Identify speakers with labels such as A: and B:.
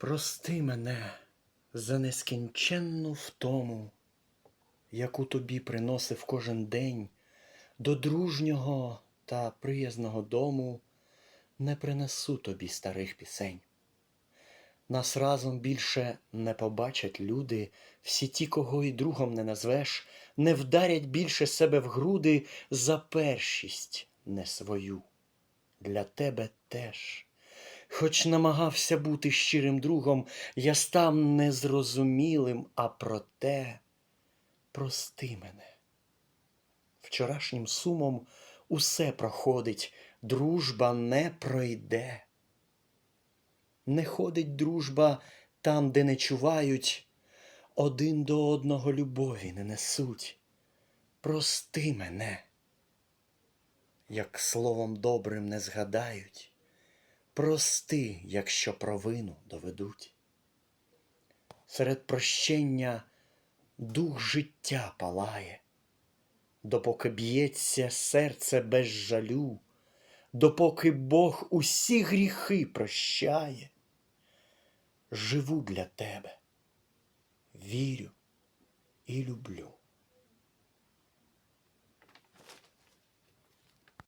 A: Прости мене за нескінченну втому, яку тобі приносив кожен день до дружнього та приязного дому, не принесу тобі старих пісень. Нас разом більше не побачать люди, всі ті, кого і другом не назвеш, не вдарять більше себе в груди за першість не свою. Для тебе теж. Хоч намагався бути щирим другом, я став незрозумілим, а проте прости мене. Вчорашнім сумом усе проходить, дружба не пройде. Не ходить дружба там, де не чувають, один до одного любові не несуть. Прости мене, як словом добрим не згадають, прости, якщо провину доведуть. Серед прощення дух життя палає, допоки б'ється серце без жалю, допоки Бог усі гріхи прощає. Живу для тебе, вірю і люблю.